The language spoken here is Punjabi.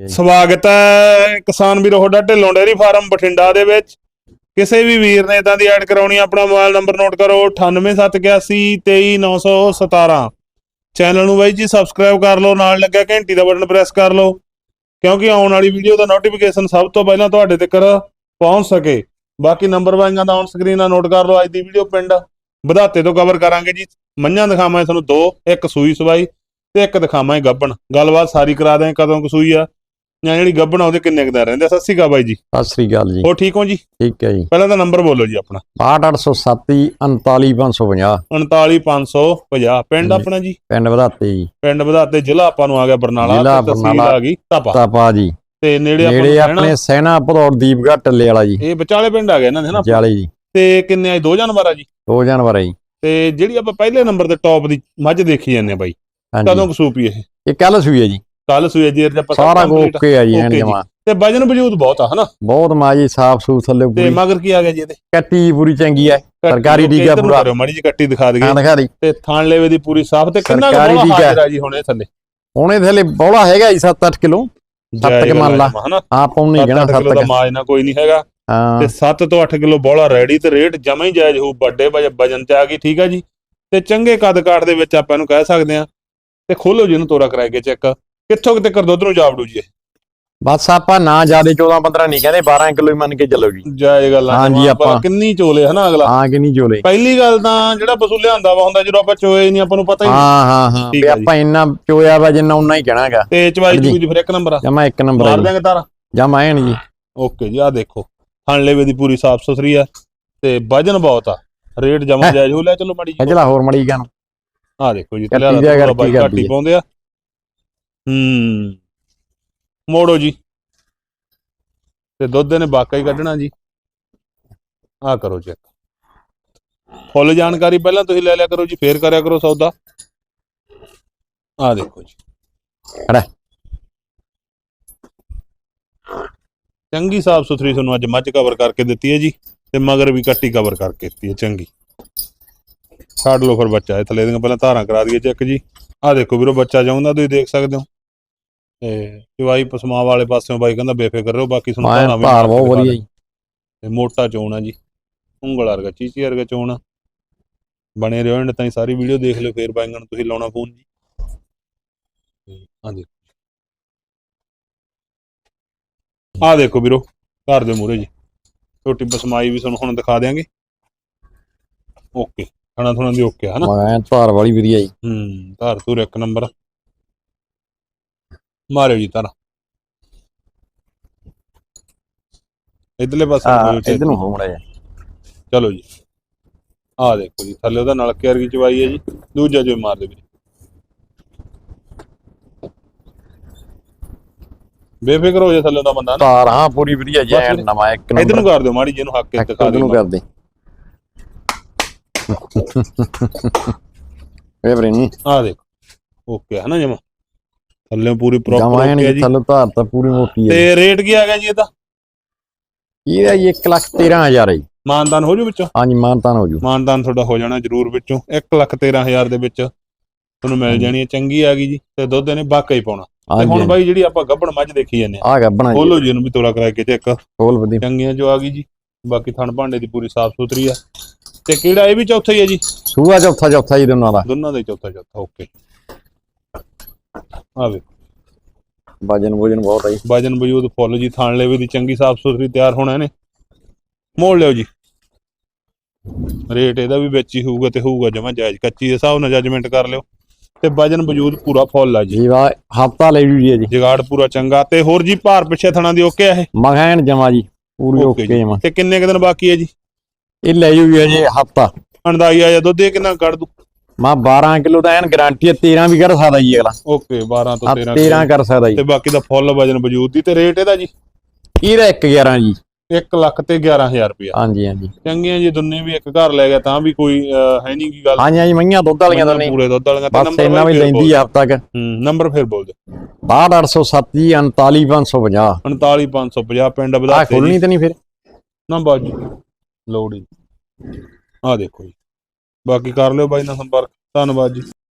ਸਵਾਗਤ ਹੈ ਕਿਸਾਨ ਵੀਰੋ, ਤੁਹਾਡਾ ਢਿੱਲੋਂ ਡੇਅਰੀ ਫਾਰਮ ਬਠਿੰਡਾ ਦੇ ਵਿੱਚ। ਕਿਸੇ ਵੀ ਵੀਰ ਨੇ ਇਦਾਂ ਦੀ ਐਡ ਕਰਾਉਣੀ ਆਪਣਾ ਮੋਬਾਈਲ ਨੰਬਰ ਨੋਟ ਕਰੋ 9871823917 ਚੈਨਲ ਨੂੰ ਬਾਈ ਜੀ ਸਬਸਕ੍ਰਾਈਬ ਕਰ ਲਓ, ਨਾਲ ਲੱਗਿਆ ਘੰਟੀ ਦਾ ਬਟਨ ਪ੍ਰੈਸ ਕਰ ਲਓ, ਕਿਉਂਕਿ ਆਉਣ ਵਾਲੀ ਵੀਡੀਓ ਦਾ ਨੋਟੀਫਿਕੇਸ਼ਨ ਸਭ ਤੋਂ ਪਹਿਲਾਂ ਤੁਹਾਡੇ ਤੱਕ ਪਹੁੰਚ ਸਕੇ। ਬਾਕੀ ਨੰਬਰ ਵਾਈਆਂ ਦਾ ਔਨ ਸਕਰੀਨ ਨਾਲ ਨੋਟ ਕਰ ਲਓ, ਅੱਜ ਦੀ ਵੀਡੀਓ ਪਿੰਡ ਵਧਾਤੇ ਤੋਂ ਕਵਰ ਕਰਾਂਗੇ ਜੀ। ਮੰਝਾਂ ਦਿਖਾਵਾਂ ਤੁਹਾਨੂੰ ਦੋ, ਇੱਕ ਸੂਈ ਸਵਾਈ ਤੇ ਇੱਕ ਦਿਖਾਵਾਂ ਗੱਬਣ। ਗੱਲਬਾਤ ਸਾਰੀ ਕਰਾ ਦਾਂ ਕਦੋਂ ਕੁ ਆ ਜਾਂ ਜਿਹੜੀ ਗੱਬਣ ਉਹਦੇ ਕਿੰਨੇ ਕੁ ਰਹਿੰਦੇ ਆ? ਸਤਿ ਸ਼੍ਰੀ ਅਕਾਲ ਬਾਈ ਜੀ। ਸਤਿ ਸ੍ਰੀ ਅਕਾਲ ਜੀ। ਹੋਰ ਠੀਕ ਹੋ ਜੀ? ਠੀਕ ਹੈ ਜੀ। ਪਹਿਲਾਂ ਤਾਂ ਨੰਬਰ ਬੋਲੋ ਜੀ ਆਪਣਾ। 6807 39550 39550 ਪਿੰਡ। ਆਪਣਾ ਜੀ? ਪਿੰਡ ਵਧਾਤੇ ਜੀ। ਪਿੰਡ ਵਧਾਤੇ ਜ਼ਿਲ੍ਹਾ ਆਪਾਂ ਨੂੰ ਆ ਗਿਆ ਬਰਨਾਲਾ ਜ਼ਿਲ੍ਹਾ ਬਰਨਾਲਾ। ਆ ਗਈ ਤਪਾ। ਤਾਪਾ ਜੀ। ਤੇ ਨੇੜੇ ਆਪਾਂ ਨੇੜੇ ਆਪਣੇ ਸੈਨਾ ਭਦੌੜ ਦੀਪਗੜ੍ਹ ਟੱਲੇ ਵਾਲਾ ਜੀ। ਇਹ ਵਿਚਾਲੇ ਪਿੰਡ ਆ ਗਿਆ ਇਹਨਾਂ ਦੇ ਨਾ ਜਾਲੇ ਜੀ। ਤੇ ਕਿੰਨੇ ਆ ਦੋ ਜਾਨਵਰ ਆ ਜੀ? ਦੋ ਜਾਨਵਰ ਆ ਜੀ। ਤੇ ਜਿਹੜੀ ਆਪਾਂ ਪਹਿਲੇ ਨੰਬਰ ਤੇ ਟੌਪ ਦੀ ਮੱਝ ਦੇਖੀ ਜਾਂਦੇ ਆ ਬਾਈ। ਕਦੋਂ ਹਾਂਜੀ ਕੁ ਸੂਪੀ ਇਹ? ਇਹ ਕੱਲ ਸੂਈ ਹੈ ਜੀ। ਕੱਲ ਸੂਏ ਜੀ ਜੇ ਆਪਾਂ ਸਾਰਾ complete- ਓਕੇ ਆ ਜੀ ਐਨ okay ਜੀ। ਜਮਾ। ਤੇ ਵਜਨ ਵਜੂਦ ਬਹੁਤ ਆ ਹਨਾ? ਬਹੁਤ ਮਾਜੀ ਸਾਫ਼ ਸੂਫ ਥੱਲੇ ਤੇ ਪੂਰੀ। ਮਗਰ ਕੀ ਆ ਗਿਆ ਜੀ ਇਹਦੇ? ਕੱਟੀ ਪੂਰੀ ਚੰਗੀ ਹੈ ਸਰਕਾਰੀ ਟੀਕਾ ਪੂਰਾ। ਮਾੜੀ ਜੀ ਕੱਟੀ ਦਿਖਾ ਦਈਏ। ਹਾਂ ਦਿਖਾ ਦੀ। ਤੇ ਥਾਣ ਲੈਵੇ ਦੀ ਪੂਰੀ ਸਾਫ਼ ਤੇ ਕਿੰਨਾ ਕੁ ਸਰਕਾਰੀ ਬੋਲਾ ਟੀਕਾ। ਹਾਜ਼ਰ ਆ ਜੀ ਹੁਣੇ ਥੱਲੇ। ਉਹਨੇ ਥੱਲੇ ਬੋਲਾ ਹੈਗਾ ਜੀ 7-8 ਕਿਲੋ। ਸੱਤ ਕੁ ਮੰਨ ਲਾ। ਆ ਹਨਾ? ਹਾਂ ਪੌਣੀ ਸੱਤ ਗਣਾ ਅੱਠ 7 ਕਿਲੋ ਦਾ ਮਾਜ ਨਾ ਕੋਈ ਨਹੀਂ ਹੈਗਾ। ਹਾਂ। ਤੇ 7 ਤੋਂ 8 ਕਿਲੋ ਬੋਲਾ ਰੈਡੀ ਤੇ ਰੇਟ ਜਮਾ ਹੀ ਜਾਇਜ਼ ਹੋਊ ਵੱਡੇ ਵਜ- ਵਜਨ ਚ ਆ ਗਈ ਠੀਕ ਆ ਜੀ। ਤੇ ਚੰਗੇ ਕੱਦ ਕਾਠ ਦੇ ਵਿੱਚ ਆਪਾਂ ਇਹਨੂੰ ਕਹਿ ਸਕਦੇ ਆ ਤੇ ਖੋਲੋ ਜੀ ਇਹਨੂੰ ਤੋਰਾ ਕਰਾਏ ਕੇ ਚੈੱਕ। ਕਿੱਥੋਂ ਕਿਤੇ ਕਰ ਦੁੱਧ ਨੂੰ ਜਾਵੜੂ ਜੀ ਇਹ? ਬਸ ਆਪਾਂ ਨਾ ਜਿਆਦੇ 14-15 ਨਹੀਂ ਕਹਿੰਦੇ 12 ਕਿਲੋ ਹੀ ਮੰਨ ਕੇ ਚੱਲੋ ਜੀ। ਜਾਇਜ਼ ਗੱਲ ਹਾਂਜੀ, ਪਰ ਆਪਾਂ- ਕਿੰਨੀ ਚੋਲੇ ਹਨਾ ਅਗਲਾ? ਹਾਂ ਕਿ ਨਹੀਂ ਜੋਲੇ ਪਹਿਲੀ ਗੱਲ ਤਾਂ ਜਿਹੜਾ ਪਸ਼ੂ ਲਿਆਂਦਾ ਵਾ ਹੁੰਦਾ ਜਦੋਂ ਆਪਾਂ ਚੋਏ ਨਹੀਂ ਆਪਾਂ ਨੂੰ ਪਤਾ ਹੀ ਨਹੀਂ। ਹਾਂ ਹਾਂ ਹਾਂ। ਵੀ ਜੀ। ਆਪਾਂ ਇੰਨਾ ਚੋਇਆ ਵਾ ਜਿੰਨਾ ਉਨਾ ਹੀ ਕਹਿਣਾਗਾ। ਤੇ ਚਵਾਈ ਹਾਂਜੀ। ਚੂਜੀ ਫਿਰ ਇੱਕ ਨੰਬਰ ਆ? ਜਮਾ ਇੱਕ ਨੰਬਰ ਮਾਰ ਦਿਆਂਗੇ ਤਾਰਾ? ਜਮਾ ਐਨ ਜੀ। ਓਕੇ ਜੀ ਆ ਦੇਖੋ। ਲੇਵੇ ਦੀ ਪੂਰੀ ਸਾਫ਼ ਸੁਥਰੀ ਆ ਤੇ ਵਜਨ ਬਹੁਤ ਆ। ਰੇਟ ਜਮਾ ਹੈਂ। ਜਾਇਜ਼ ਹੋ ਲਿਆ ਚਲੋ ਮਾੜੀ ਜੀ ਅਜਲਾ ਹੋਰ ਮੜੀ ਗਨ ਆ ਦੇਖੋ ਜੀ ਤਲਿਆ ਦਿਆ ਦਾ ਘੱਟ ਹੀ ਹੈ। ਪਾਉਂਦੇ ਆ। ਹੂੰ। ਮੋੜੋ ਜੀ। ਤੇ ਦੁੱਧ ਨੇ ਬਾਕਾ ਹੀ ਕੱਢਣਾ ਜੀ। ਆ ਕਰੋ ਚੈੱਕ ਫੁੱਲ ਜਾਣਕਾਰੀ ਪਹਿਲਾਂ ਤੁਸੀਂ ਲੈ ਲਿਆ ਕਰੋ ਜੀ, ਫੇਰ ਕਰਿਆ ਕਰੋ ਸੌਦਾ। ਆ ਦੇਖੋ ਜੀ। ਖੜਾ। ਚੰਗੀ ਸਾਫ਼ ਸੁਥਰੀ ਤੁਹਾਨੂੰ ਅੱਜ ਮੱਝ ਕਵਰ ਕਰਕੇ ਦਿੱਤੀ ਹੈ ਜੀ, ਤੇ ਮਗਰ ਵੀ ਕੱਟੀ ਕਵਰ ਕਰਕੇ ਦਿੱਤੀ ਹੈ, ਚੰਗੀ। ਛੱਡ ਲਓ ਫਿਰ ਬੱਚਾ, ਇਹ ਥੱਲੇ ਦੀਆਂ ਪਹਿਲਾਂ ਧਾਰਾਂ ਕਰਾ ਦਈਏ ਚੈੱਕ ਜੀ। ਆ ਦੇਖੋ ਵੀਰੋ, ਬੱਚਾ ਜਾਉਂਦਾ, ਤੁਸੀਂ ਦੇਖ ਸਕਦੇ ਹੋ। ਤੇ ਚਵਾਈ ਪਸਮਾ ਵਾਲੇ ਪਾਸਿਓਂ ਬਾਈ ਕਹਿੰਦਾ ਬੇਫਿਕਰ ਰਹੋ ਬਾਕੀ ਧਾਰਾਂ ਵੀ ਭਾਰ ਬਹੁਤ ਵਧੀਆ ਜੀ ਤੇ ਮੋਟਾ ਚੋਣ ਆ ਜੀ ਉਂਗਲ ਵਰਗਾ ਚੀਚੀ ਵਰਗਾ ਚੋਣ ਆ। ਬਣੇ ਰਹੋ ਐਂਡ ਤਾਈਂ ਸਾਰੀ ਵੀਡੀਓ ਦੇਖ ਲਿਓ ਫੇਰ ਬਾਈਆਂ ਨੂੰ ਤੁਸੀਂ ਲਾਉਣਾ ਫੋਨ ਜੀ। ਦੇਖੋ। ਆ ਦੇਖੋ ਵੀਰੋ ਘਰ ਦੇ ਮੂਹਰੇ ਜੀ। ਛੋਟੀ ਬਸਮਾਈ ਵੀ ਤੁਹਾਨੂੰ ਹੁਣ ਦਿਖਾ ਦਿਆਂਗੇ। ਓਕੇ ਖਾਣਾ ਥੋੜਾ ਦੀ ਓਕੇ ਹਨਾ? ਮੈਂ ਧਾਰ ਵਾਲੀ ਵਧੀਆ ਜੀ ਹੂੰ ਧਾਰ ਧੂਰ ਇੱਕ ਨੰਬਰ ਮਾਰਿਓ ਜੀ ਤਾਰਾ। ਇਧਰਲੇ ਪਾਸੇ ਨੂੰ ਹਾਂ ਹੋਇਓ check। ਇਧਰ ਨੂੰ ਹੋ ਮੜਾ ਜਾ ਚਲੋ ਜੀ। ਆ ਦੇਖੋ ਜੀ ਥੱਲੇ ਉਹਦਾ ਨਲਕੇ ਵਰਗੀ ਚਵਾਈ ਹੈ ਜੀ। ਦੂਜਾ ਜੋ ਮਾਰ ਦੇ ਵੀਰੇ ਬੇਫਿਕਰ ਹੋ ਜਾ ਥੱਲੇ ਦਾ ਬੰਦਾ ਨਾ। ਧਾਰ ਹਾਂ ਪੂਰੀ ਵਧੀਆ ਜੀ ਬਸ ਐਨ ਵੀਰੇ। ਨਵਾਂ ਇੱਕ ਇਧਰ ਨੂੰ ਨੰਬਰ। ਕਰ ਦਿਓ ਮਾੜੀ ਜੀ ਇਹਨੂੰ ਹੱਕ ਕੇ ਦਿਖਾ ਇਧਰ ਨੂੰ ਦਿਓ ਕਰ ਦੇ। ਇਹ ਬਰੇ ਨਹੀਂ ਆ ਦੇਖੋ। ਓਕੇ ਹੈ ਨਾ ਜਮਾ? ਥੱਲੇ ਪੂਰੀ ਪ੍ਰੋਪਰ ਹੈ ਜੀ। ਜੀ ਥੱਲੇ ਧਾਰ ਤਾਂ ਪੂਰੀ ਮੋਟੀ ਹੈ ਤੇ ਰੇਟ ਕੀ ਆ ਗਿਆ ਜੀ ਇਹਦਾ? ਇਹਦਾ ਜੀ 1 ਲੱਖ 13000 ਹੈ ਜੀ। ਮਾਨਦਾਨ ਹੋ ਜੂ ਵਿੱਚੋਂ? ਹਾਂਜੀ ਮਾਨਤਾਨ ਹੋ ਜੂ। ਮਾਨਦਾਨ ਤੁਹਾਡਾ ਹੋ ਜਾਣਾ ਜ਼ਰੂਰ ਵਿੱਚੋਂ। 1 ਲੱਖ 13000 ਦੇ ਵਿੱਚ ਤੁਹਾਨੂੰ ਮਿਲ। ਜਾਣੀ ਹੈ ਚੰਗੀ ਆ ਗਈ ਜੀ। ਤੇ ਦੁੱਧ ਇਹਨੇ ਬਾਕਾ ਹੀ ਪਾਉਣਾ। ਤੇ ਹੁਣ ਬਾਈ ਜਿਹੜੀ ਆਪਾਂ ਗੱਭਣ ਮੱਝ ਦੇਖੀ ਜਾਂਦੇ ਆ ਆ ਗੱਬਣਾ ਜੀ। ਖੋਲੋ ਜੀ ਇਹਨੂੰ ਵੀ ਤੋਲਾ ਕਰਾ ਕੇ ਚੈੱਕ ਖੋਲ ਵਧੀਆ। ਚੰਗੀਆਂ ਜੋ ਆ ਗਈ ਜੀ। ਬਾਕੀ ਥਣ ਭਾਂਡੇ ਦੀ ਪੂਰੀ ਸਾਫ਼ ਸੁਥਰੀ ਆ। ਤੇ ਕਿਹੜਾ ਇਹ ਵੀ ਚੌਥਾ ਹੀ ਹੈ ਜੀ? ਸੂਆ ਚੌਥਾ ਚੌਥਾ ਜੀ ਦੋਨਾਂ ਦਾ। ਦੋਨਾਂ ਦਾ ਚੌਥਾ ਚੌਥਾ ਓਕੇ। ਆ ਵੇ। ਵਜਨ ਵਜਨ ਬਹੁਤ ਜੀ। ਵਜਨ ਵਜੂਦ ਫੁੱਲ ਜੀ ਥਾਣ ਲੈਵੇ ਦੀ ਚੰਗੀ ਸਾਫ਼ ਸੁਥਰੀ ਤਿਆਰ ਹੋਣਾ ਇਹਨੇ। ਮੋੜ ਲਿਓ ਜੀ। ਰੇਟ ਇਹਦਾ ਵੀ ਵਿੱਚ ਹੀ ਹੋਊਗਾ ਤੇ ਹੋਊਗਾ ਜਮਾ ਜਾਇਜ਼। ਕੱਚੀ ਦੇ ਹਿਸਾਬ ਨਾਲ ਜੱਜਮੈਂਟ ਕਰ ਲਿਓ। ਤੇ ਵਜਨ ਵਜੂਦ ਪੂਰਾ ਫੁੱਲ ਆ ਜੀ। ਜੀ ਵਾ ਹਫਤਾ ਲੈ ਜੂ ਜੀ। ਜਗਾੜ ਪੂਰਾ ਚੰਗਾ। ਤੇ ਹੋਰ ਜੀ ਭਾਰ ਪਿੱਛੇ ਥਣਾ ਦੀ ਓਕੇ ਆ ਇਹ? ਮਗੈਨ ਜਮਾ ਜੀ ਪੂਰੀ ਓਕੇ। ਜਮਾ ਤੇ ਕਿੰਨੇ ਕੁ ਦਿਨ ਬਾਕੀ ਹੈ ਜੀ? ਇਹ ਲੈ ਜੂ ਜੀ ਜੀ ਹਫਤਾ ਅੰਦਾਜ਼ਾ ਜਾਂ ਦੁੱਧ ਇਹ ਕਿੰਨਾ ਕੱਢ ਦੂ? ਮਾ 12 ਕਿਲੋ ਦਾ ਐਨ ਗਾਰੰਟੀ ਹੈ 13 ਵੀ ਕਰ ਸਕਦਾ ਜੀ ਅਗਲਾ। ਓਕੇ 12 ਤੋਂ ਆ 13 13 ਕਰ ਸਕਦਾ ਜੀ। ਤੇ ਬਾਕੀ ਦਾ ਫੁੱਲ ਵਜਨ ਵਜੂਦ ਦੀ ਤੇ ਰੇਟ ਇਹਦਾ ਜੀ? ਇਹਦਾ 1 11 ਜੀ। 1 ਲੱਖ ਤੇ 11000 ਰੁਪਇਆ। ਹਾਂਜੀ ਹਾਂਜੀ। ਚੰਗੀਆਂ ਜੀ ਦੁੰਨੇ ਵੀ ਇੱਕ ਘਰ ਲੈ ਗਿਆ ਤਾਂ ਵੀ ਕੋਈ ਹੈ ਨਹੀਂ ਕੀ ਗੱਲ। ਹਾਂਜੀ ਹਾਂਜੀ ਮਈਆਂ ਦੁੱਧ ਵਾਲੀਆਂ ਤਾਂ ਨਹੀਂ। ਪੂਰੇ ਦੁੱਧ ਵਾਲੀਆਂ ਤੇ ਨੰਬਰ ਇਹਨਾਂ ਵੀ ਲੈਂਦੀ ਆ ਹਫਤਾ ਕ ਹੂੰ ਨੰਬਰ ਫਿਰ ਬੋਲ ਦਿਓ 62807 ਜੀ 39550 49550 ਪਿੰਡ ਆ ਵਧਾ ਖੋਲਣੀ ਤਾਂ ਨਹੀਂ ਫਿਰ? ਨਾ ਬਾਜੀ। ਲੋੜ ਹੀ ਆ ਦੇਖੋ ਜੀ। ਬਾਕੀ ਕਰ ਲਿਓ ਬਾਈ ਨਾਲ ਸੰਪਰਕ। ਧੰਨਵਾਦ ਜੀ।